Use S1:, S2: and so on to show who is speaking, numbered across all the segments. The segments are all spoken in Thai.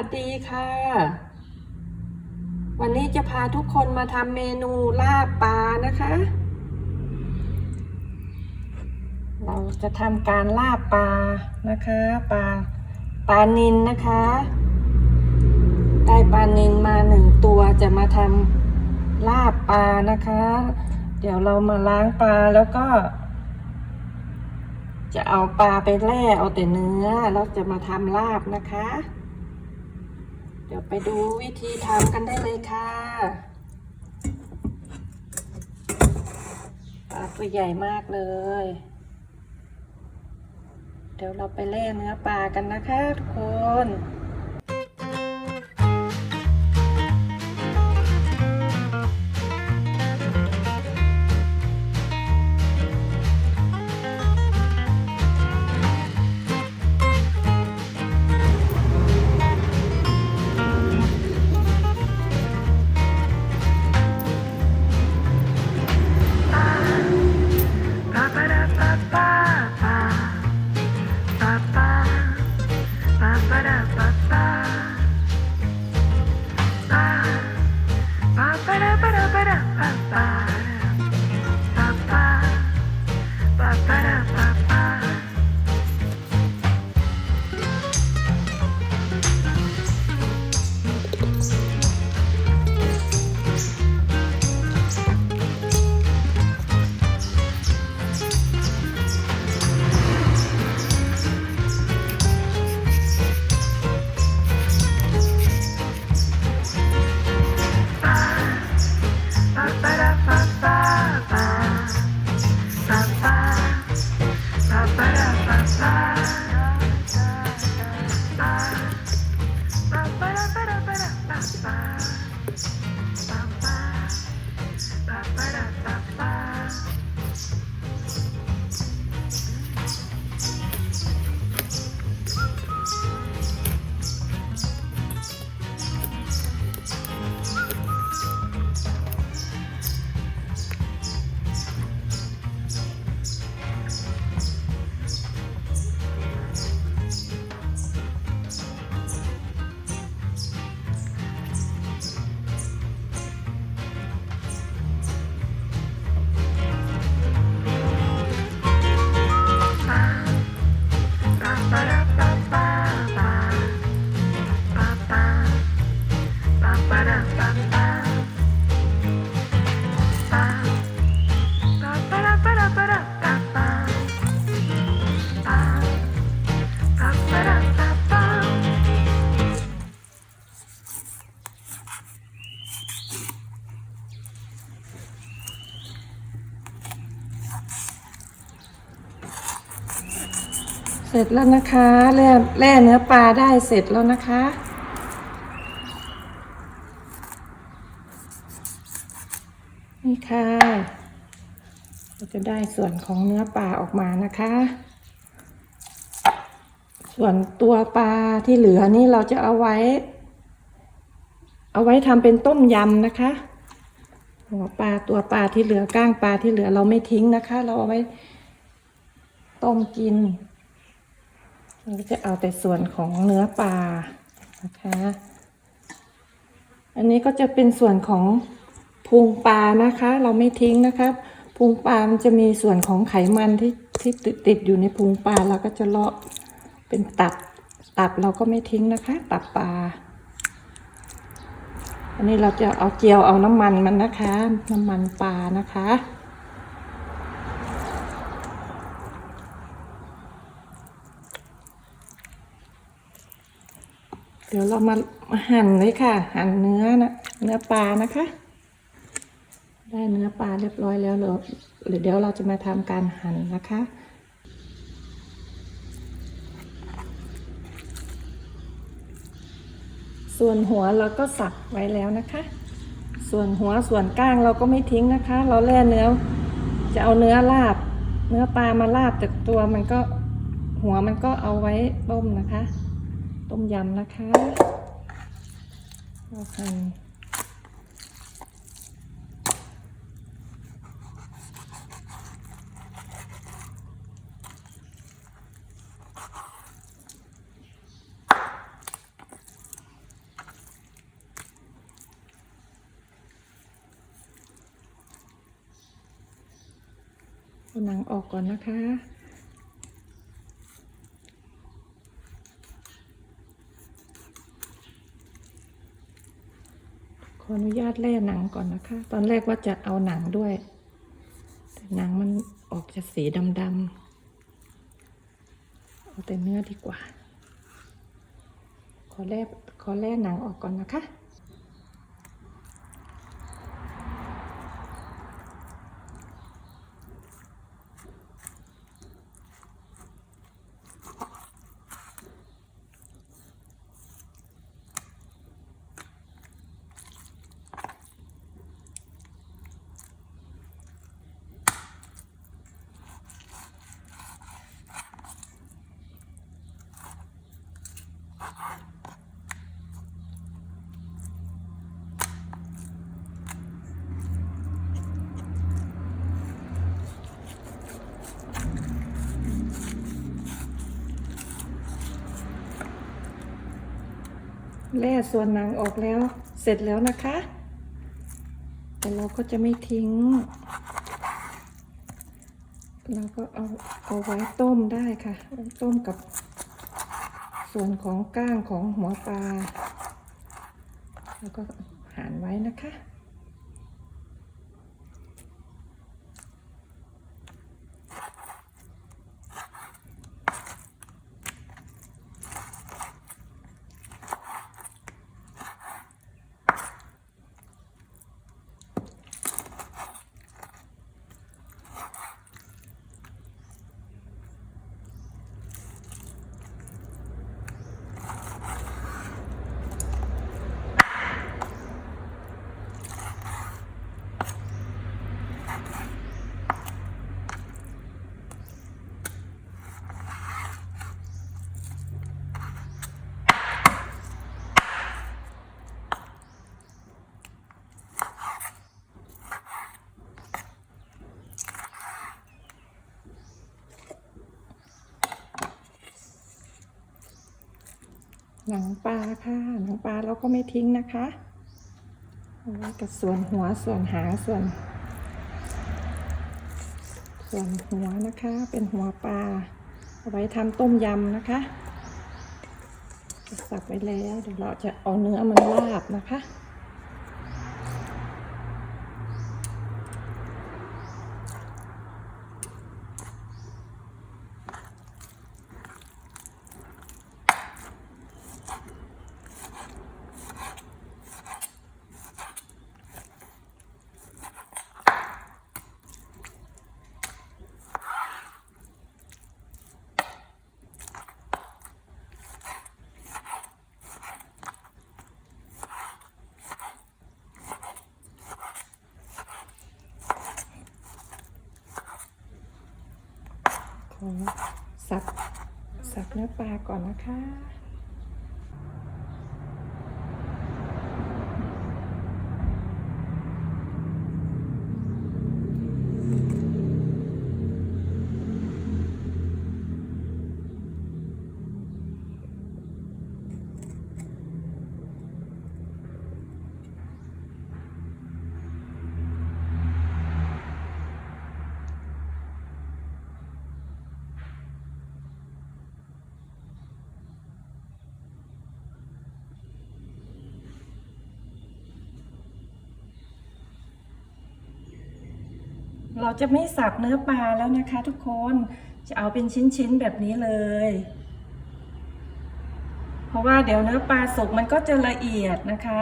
S1: วัสดีค่ะ วันนี้จะพาทุกคนมาทำเมนูลาบปลานะคะ เราจะทำการลาบปลานะคะ ปลาปลานินนะคะได้ปลานินมาหนึ่งตัวจะมาทำลาบปลานะคะ เดี๋ยวเรามาล้างปลาแล้วก็ จะเอาปลาไปแล่เอาแต่เนื้อแล้วจะมาทำลาบนะคะ เดี๋ยวไปดูวิธีทำกันได้เลยค่ะปลาตัวใหญ่มากเลย เดี๋ยวเราไปเล่เนื้อปลากันนะคะทุกคน ร็จแล้วนะคะแล่แล่เนื้อปลาได้เสร็จแล้วนะคะ นี่ค่ะเราจะได้ส่วนของเนื้อปลาออกมานะคะ ส่วนตัวปลาที่เหลือนี่เราจะเอาไว้ เอาไว้ทำเป็นต้มยำนะคะหัวปลาตัวปลาที่เหลือก้างปลาที่เหลือเราไม่ทิ้งนะคะ เราเอาไว้ต้มกิน เราจะเอาแต่ส่วนของเนื้อปลานะคะ อันนี้ก็จะเป็นส่วนของพุงปลานะคะ เราไม่ทิ้งนะคะพุงปลามันจะมีส่วนของไขมันที่ที่ติดอยู่ในพุงปลาเราก็จะเลาะเป็นตับตับเราก็ไม่ทิ้งนะคะ ตับปลา อันนี้เราจะเอาเจียวเอาน้ำมันมันนะคะ น้ำมันปลานะคะ ดี๋ยวเรามาหั่นเลยค่ะ หั่นเนื้อนะเนื้อปลานะคะ ได้เนื้อปลาเรียบร้อยแล้วเราหรือเดี๋ยวเราจะมาทำการหั่นนะคะส่วนหัวเราก็สับไว้แล้วนะคะ ส่วนหัวส่วนก้างเราก็ไม่ทิ้งนะคะ เราแล่เนื้อ จะเอาเนื้อลาบ เนื้อปลามาลาบแต่ตัวมันก็หัวมันก็เอาไว้ต้มนะคะ้มยำนะคะโอเคหนังออกก่อนนะคะ ออนุญาตแล่หนังก่อนนะคะ ตอนแรกว่าจะเอาหนังด้วย แต่หนังมันออกจะสีดำๆเอาแต่เนื้อดีกว่า ขอแล่ขอแล่หนังออกก่อนนะคะ แล่ส่วนหนังออกแล้วเสร็จแล้วนะคะ แต่เราก็จะไม่ทิ้ง เราก็เอาเอาไว้ต้มได้ค่ะไว้ต้มกับส่วนของก้างของหัวปลา แล้วก็หั่นไว้นะคะ หนังปลาค่ะหนังปลาเราก็ไม่ทิ้งนะคะเอาไว้กับส่วนหัวส่วนหางส่วน ส่วนหัวนะคะ เป็นหัวปลาเอาไว้ทำต้มยำนะคะสับไว้แล้วเดี๋ยวเราจะเอาเนื้อมันลาบนะคะ ขอ สับสับเนื้อปลาก่อนนะคะ จะไม่สับเนื้อปลาแล้วนะคะทุกคนจะเอาเป็นชิ้นๆแบบนี้เลย เพราะว่าเดี๋ยวเนื้อปลาสุกมันก็จะละเอียดนะคะ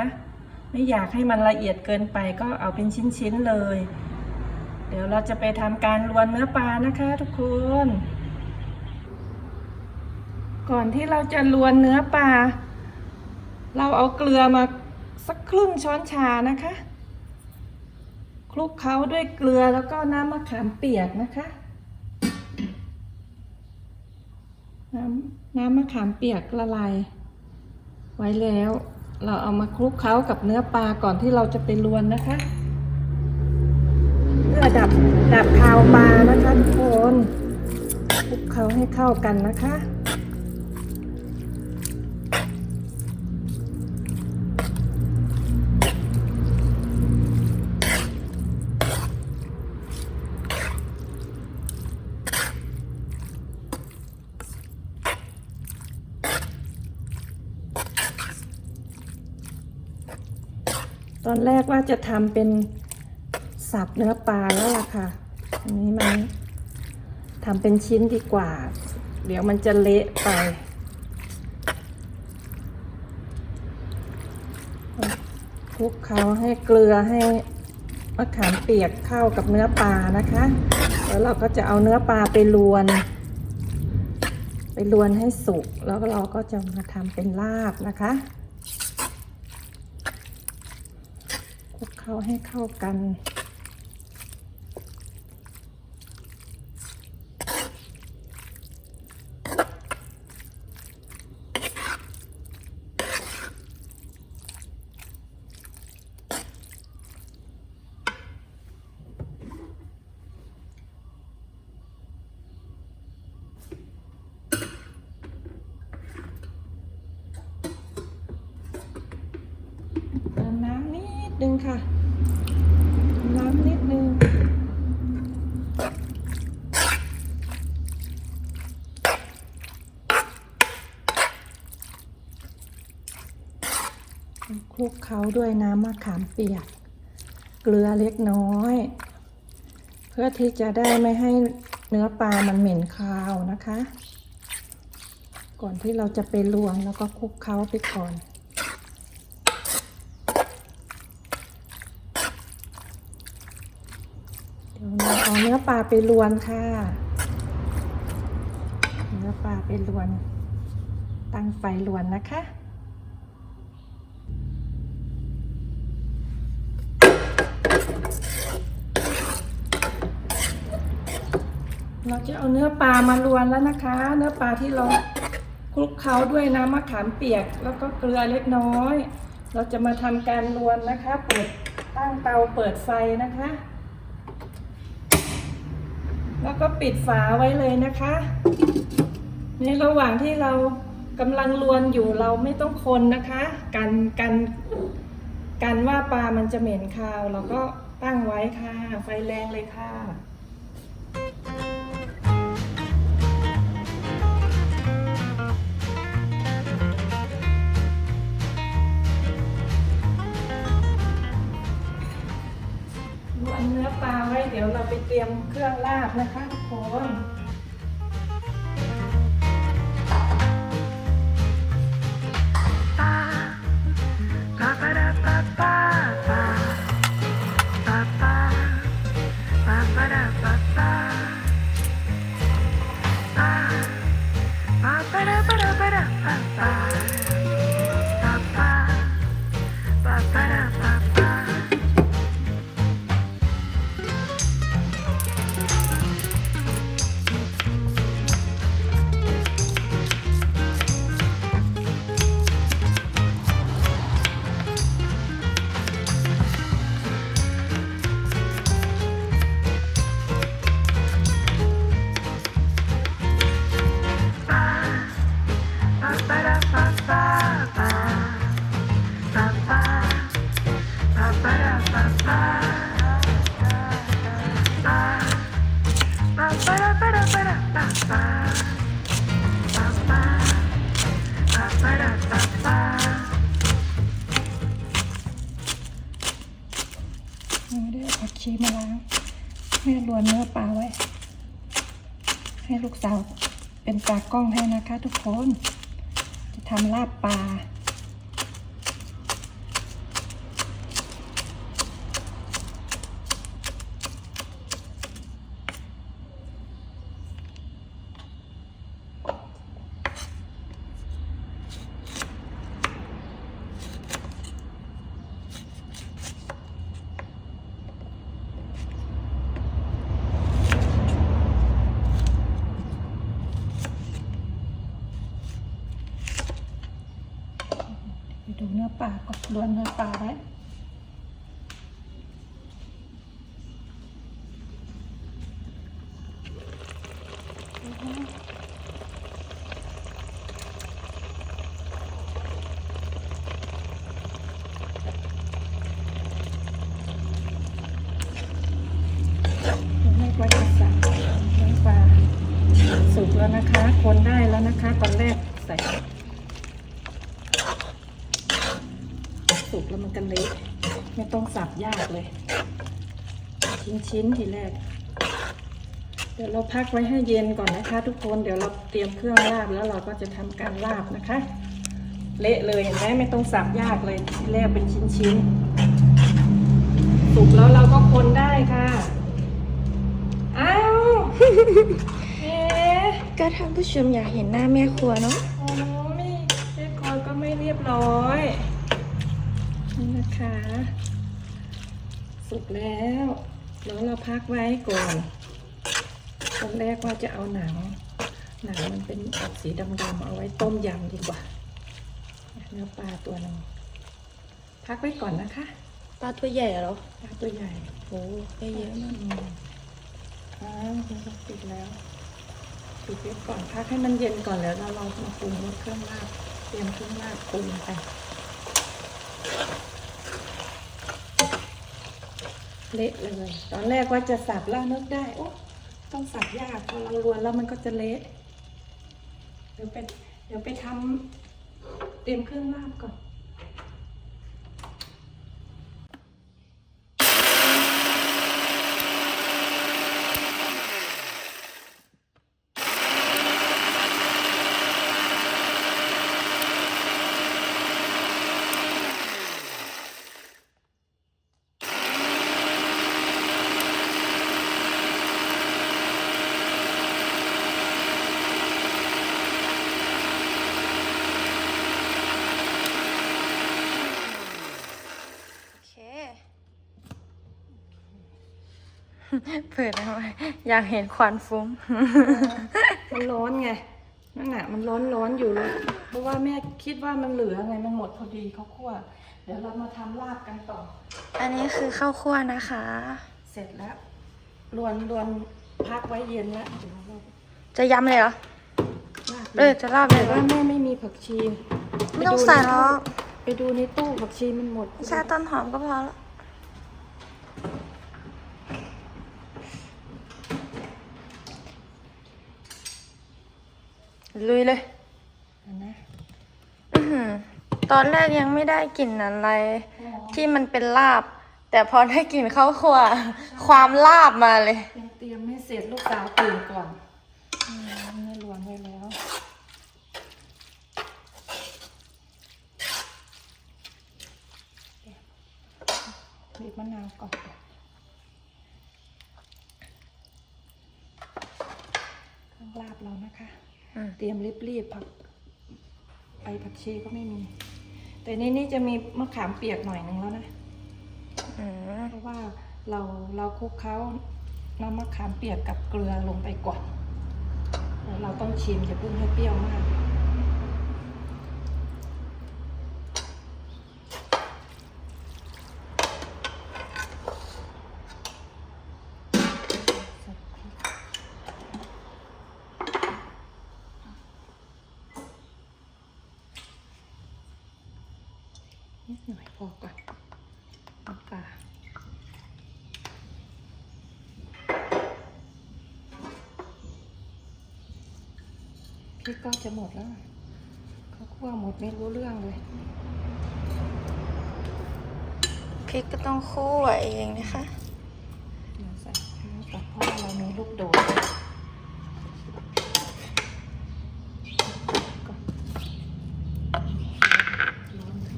S1: ไม่อยากให้มันละเอียดเกินไปก็เอาเป็นชิ้นๆเลย เดี๋ยวเราจะไปทำการลวนเนื้อปลานะคะทุกคน ก่อนที่เราจะลวนเนื้อปลาเราเอาเกลือมาสักครึ่งช้อนชานะคะ คลุกเคล้าด้วยเกลือแล้วก็น้ำมะขามเปียกนะคะ น้ำน้ำมะขามเปียกละลายไว้แล้ว เราเอามาคลุกเคล้ากับเนื้อปลาก่อนที่เราจะไปลวนนะคะเพื่อดับดับคาวปลานะคะทุกคนคลุกเคล้าให้เข้ากันนะคะ ตอนแรกว่าจะทำเป็นสับเนื้อปลาแล้วล่ะค่ะ อันนี้มันทำเป็นชิ้นดีกว่า เดี๋ยวมันจะเละไป คลุกเคล้าให้เกลือให้มะขามเปียกเข้ากับเนื้อปลานะคะ แล้วเราก็จะเอาเนื้อปลาไปลวน ไปลวนให้สุก แล้วเราก็จะมาทำเป็นลาบนะคะคลุก เข้าให้เข้ากัน เติมน้ำนิดนึงค่ะ น้ำนิดนึง คลุกเคล้า ด้วยน้ำมะขามเปียก เกลือเล็กน้อย เพื่อที่จะได้ไม่ให้เนื้อปลามันเหม็นคาวนะคะ ก่อนที่เราจะไปลวงแล้วก็คลุกเคล้าไปก่อนเดี๋ยวเราเอาเนื้อปลาไปลวนค่ะ เนื้อปลาไปลวน ตั้งไฟลวนนะคะ เราจะเอาเนื้อปลามาลวนแล้วนะคะ เนื้อปลาที่เราคลุกเคล้าด้วยน้ำมะขามเปียก แล้วก็เกลือเล็กน้อย เราจะมาทำการลวนนะคะ เปิดตั้งเตาเปิดไฟนะคะ แล้วก็ปิดฝาไว้เลยนะคะ ในระหว่างที่เรากำลังลวนอยู่เราไม่ต้องคนนะคะ กันกันกันว่าปลามันจะเหม็นคาว เราก็ตั้งไว้ค่ะ ไฟแรงเลยค่ะ เดี๋ยวเราไปเตรียมเครื่องลาบนะคะทุกคน ลูกสาวเป็นตากล้องให้นะคะทุกคน จะทำลาบปลา ไปดูเนื้อปลาก็ล้วนเนื้อปลาไว้ไม่ว่าจะสั่งเนื้อปลาสุกแล้วนะคะ คนได้แล้วนะคะ ตอนแรกใส่ สุกแล้วมันกันเละ ไม่ต้องสับยากเลย ชิ้นชิ้นๆทีแรก เดี๋ยวเราพักไว้ให้เย็นก่อนนะคะ ทุกคน เดี๋ยวเราเตรียมเครื่องลาบแล้วเราก็จะทำการลาบนะคะ เละเลยเห็นไหมไม่ต้องสับยากเลยทีแรกเป็นชิ้นชิ้นๆสุกแล้วเราก็คนได้ค่ะอ้าวเอ๊ะ
S2: ก็ท่านผู้ชมอยากเห็นหน้าแม่ครัวเนาะ
S1: โอ้ไม่เรียบร้อยก็ไม่เรียบร้อยนี่นะคะ สุกแล้ว แล้วเราพักไว้ก่อนตอนแรกว่าจะเอาหนัง หนังมันเป็นออกสีดำๆเอาไว้ต้มยำดีกว่าเนื้อปลาตัวหนึงพักไว้ก่อนนะคะ
S2: ปลาตัวใหญ่เหรอ
S1: ปลาตัวใหญ่
S2: โอ้ได้เยอะมาก
S1: อืมอ้าวคุณก็ปิดแล้วปิดไว้ก่อนพักให้มันเย็นก่อนแล้วเราเรามาปรุงรสเครื่องลาบเตรียมเครื่องลาบปรุงไป เละเลย ตอนแรกว่าจะสับแล้วนึกได้ โอ้ต้องสับยากพอเรารวนแล้วมันก็จะเละ เดี๋ยวไปเดี๋ยวไปทำเตรียมเครื่องลาบก่อน
S2: โอเค เปิดเอาไว้อยากเห็นควันฟุ้ง
S1: มันร้อนไงนั่นน่ะมันร้อนร้อนอยู่เลยเพราะว่าแม่คิดว่ามันเหลือไงมันหมดพอดีเขาคั่ว เดี๋ยวเรามาทำลาบกันต่อ
S2: อันนี้คือข้าวคั่วนะคะ
S1: เสร็จแล้วรวนรวนพักไว้เย็นแล้วเดี๋ยวเรา
S2: จะยำเลยเหรอ
S1: ลาบ
S2: เออจะลาบเล
S1: แต่
S2: ยเหรอ
S1: ว่าแม่ไม่มีผักชี
S2: ไม่ต้องใส่หรอก
S1: ไปดูในตู้ผักชีมันหมด
S2: แค่ต้นหอมก็พอแล้ว ลุยเลย
S1: เห็นนะ
S2: อื้อหือตอนแรกยังไม่ได้กลิ่นอะไร
S1: อ๋อ
S2: ที่มันเป็นลาบ แต่พอได้กลิ่นข้าวคั่วความลาบมาเลย
S1: ยังเตรียมให้เสร็จลูกสาวตื่นก่อนอืมแม่รวนไว้แล้วบีบมะนาวก่อนเครื่องลาบเรานะคะ
S2: อืม
S1: เตรียมรีบๆผักไปผักชีก็ไม่มี แต่ในนี้จะมีมะขามเปียกหน่อยหนึ่งแล้วนะ
S2: อืม
S1: เพราะว่าเราเราคลุกเคล้าน้ำมะขามเปียกกับเกลือลงไปก่อนแล้วเราต้องชิมอย่าเพิ่งให้เปรี้ยวมาก นิดหน่อยพอก่อนน้ำปลาพริกก็จะหมดแล้วเขาคั่วหมดไม่รู้เรื่องเลย
S2: พริกก็ต้องคั่วเองนะคะ
S1: เดี๋ยวใส่ข้าวก่อนเพราะว่าเรามีลูกโดดก่อนร้อนเลย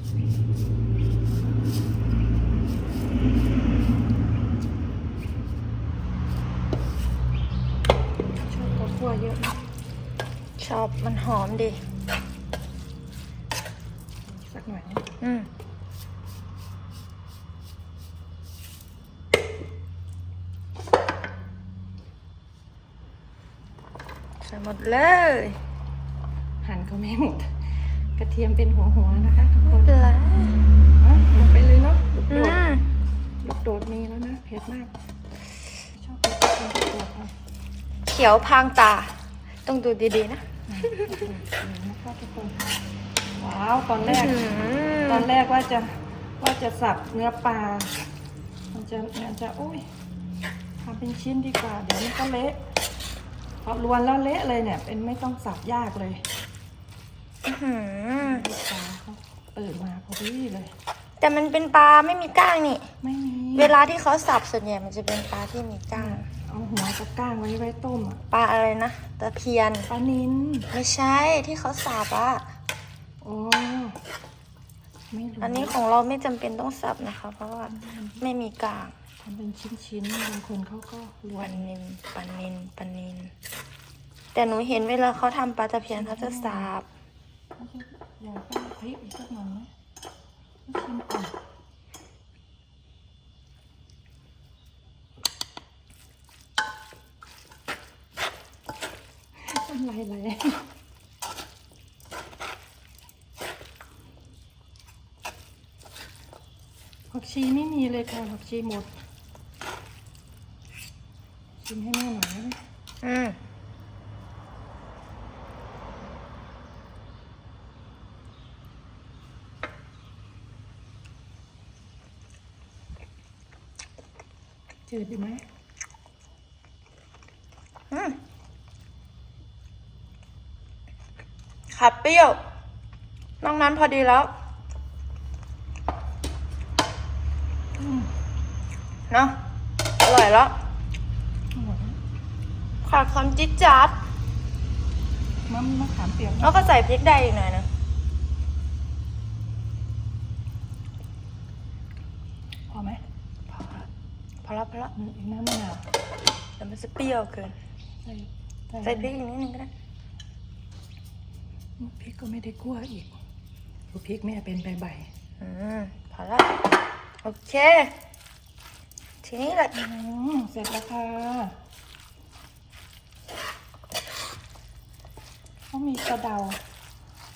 S1: ชอบข้าวคั่วเยอะนะ
S2: ช อบมันหอมดี
S1: สักหน่อยนะ
S2: อืมใส่หมดเลย
S1: หั่นก็ไม่หมด กระเทียมเป็นหัวหัวๆนะคะทุกค
S2: ไม่
S1: น
S2: เป็นไร
S1: อะลงไปเลยเนาะลูก
S2: อื
S1: โดด
S2: ม
S1: ลูกโดดมีแล้วนะเผ็ดมาก ชอบเผ็ดลูกโดดเอา
S2: เขียวพรางตา ต้องดูดีๆนะ
S1: นะคะทุกคน ว้าวตอนแรก
S2: อื้อหือ
S1: ตอนแรกว่าจะว่าจะสับเนื้อปลา มันจะมันจะโอ้ยทำเป็นชิ้นดีกว่า เดี๋ยวมันก็เละพอรวนแล้วเละเลยเนี่ย เป็นไม่ต้องสับยากเลย
S2: อื้อหือ
S1: ลูกค้าเขาตื่นมาพอดีเลย
S2: แต่มันเป็นปลาไม่มีก้างนี่
S1: ไม่มี
S2: เวลาที่เขาสับส่วนใหญ่มันจะเป็นปลาที่มีก้าง
S1: เอา หัวกับก้างไว้ไว้ต้มอะ
S2: ปลาอะไรนะตะเพียน
S1: ปลานิน
S2: ไม่ใช่ที่เขาสับอะ
S1: อ๋อไม่รู้
S2: อันนี้ของเราไม่จำเป็นต้องสับนะคะ เพราะว่าไม่มีกาง
S1: ทำเป็นชิ้นๆบางคนเขาก็รว
S2: ปั
S1: น
S2: นนินปันนินปันนิน แต่หนูเห็นเวลาเขาทำปลาตะเพียนเขาจะสับ
S1: อยากให้พริกอีกสักหน่อยไหมให้ชิมก่อน น้ำลายไหลผักชีไม่มีเลยค่ะผักชีหมด ชิมให้แม่หน่อยได้ไหม
S2: อืม
S1: จืดดีไหม
S2: อืม ขับเปรี้ยวนอกนั้นพอดีแล้ว
S1: อืม
S2: เนาะอร่อยแล้ว
S1: อร่อย
S2: ขาดความจิ๊ดจ๊าด
S1: มะมะขามเปียก
S2: แล้วก็ใส่พริกได้อีกหน่อยนะ
S1: พอไหม
S2: พอละพอละพอละ
S1: อืมอีกน้ำมะนาว
S2: เดี๋ยวมันจะเปรี้ยวเกิน
S1: ใส่
S2: ใส่พริกอีกนิดนึงก็ได้
S1: พริกก็ไม่ได้คั่วอีกดูพริกแม่เป็นใบใบ
S2: อืมพอละโอเค ทีนี้แหละ
S1: ๆอืมเสร็จแล้วค่ะเขามีสะเดา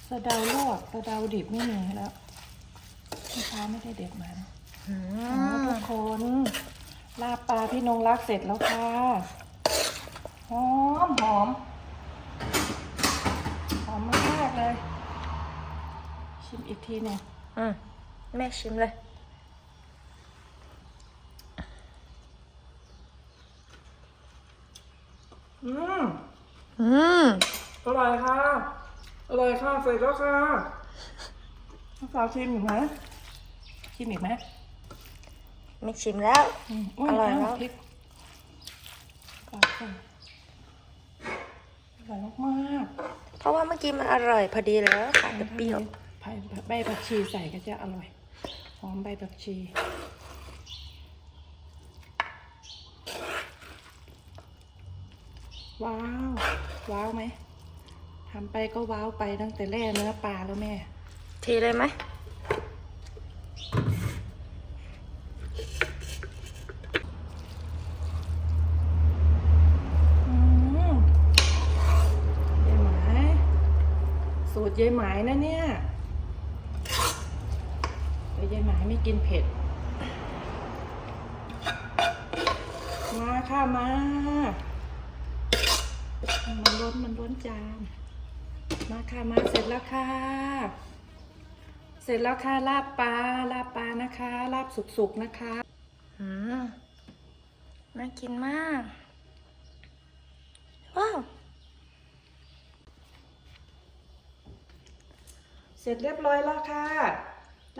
S1: สะเดาลวกสะเดาดิบไม่มีแล้วเมื่อเช้าไม่ได้เด็ดมานะ
S2: อื
S1: อ๋อ
S2: ม
S1: ทุกคนลาบปลาพี่นงรักเสร็จแล้วค่ะ หอมหอมหอมมา กๆเลย ชิมอีกทีหนึ่ง
S2: อืมแม่ชิมเลย
S1: อืม
S2: อืม
S1: อร่อยค่ะ อร่อยค่ะเสร็จแล้วค่ะน้องสาวชิมอีกไหมชิมอีกไหม
S2: ไม่ชิมแล้ว
S1: ม
S2: อร่อยแล้ว
S1: เาพริกปากก่อนอร่อยมาก
S2: เพราะว่าเมื่อกี้มันอร่อยพอดีแล้วค่ะ
S1: ๆ
S2: แต่เปรี้ยว
S1: ใบใบผักชีใส่ก็จะอร่อยหอมใบผักชีว้าว ว้าวไหมทำไปก็ว้าวไปตั้งแต่แรกเนื้อปลาแล้วแม่
S2: ทีเลยไหม
S1: อืมยายหมาย สูตรยายหมายนะเนี่ยแต่ยายหมายไม่กินเผ็ด มาค่ะมา มันล้นมันล้นจาน มาค่ะมาเสร็จแล้วค่ะ เสร็จแล้วค่ะลาบปลาลาบปลานะคะ ลาบสุกๆนะคะ
S2: อืมน่ากินมาก ว้าว
S1: เสร็จเรียบร้อยแล้วค่ะ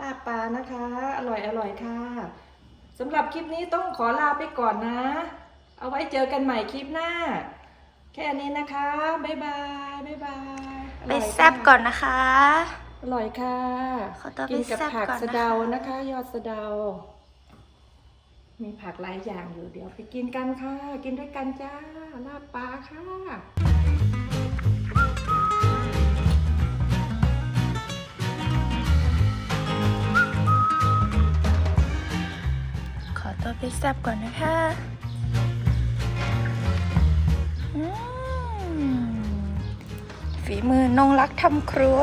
S1: ลาบปลานะคะ อร่อยอร่อยค่ะสำหรับคลิปนี้ต้องขอลาไปก่อนนะ เอาไว้เจอกันใหม่คลิปหน้า แค่นี้นะคะ บ๊ายบาย บ๊ายบายอ
S2: ไป
S1: ร่อยค่ะ
S2: แซบก่อนนะคะ
S1: อร่อยค่ะ
S2: ขอตัวไป
S1: กินกับ
S2: แซ่บ
S1: ผัก
S2: ก่อนนะคะ
S1: สะเดานะคะ ยอดสะเดา มีผักหลายอย่างอยู่เดี๋ยวไปกินกันค่ะ กินด้วยกันจ้า ลาบปลาค่ะ
S2: ตัวไปแซบก่อนนะคะฝีมือนองรักทำครัว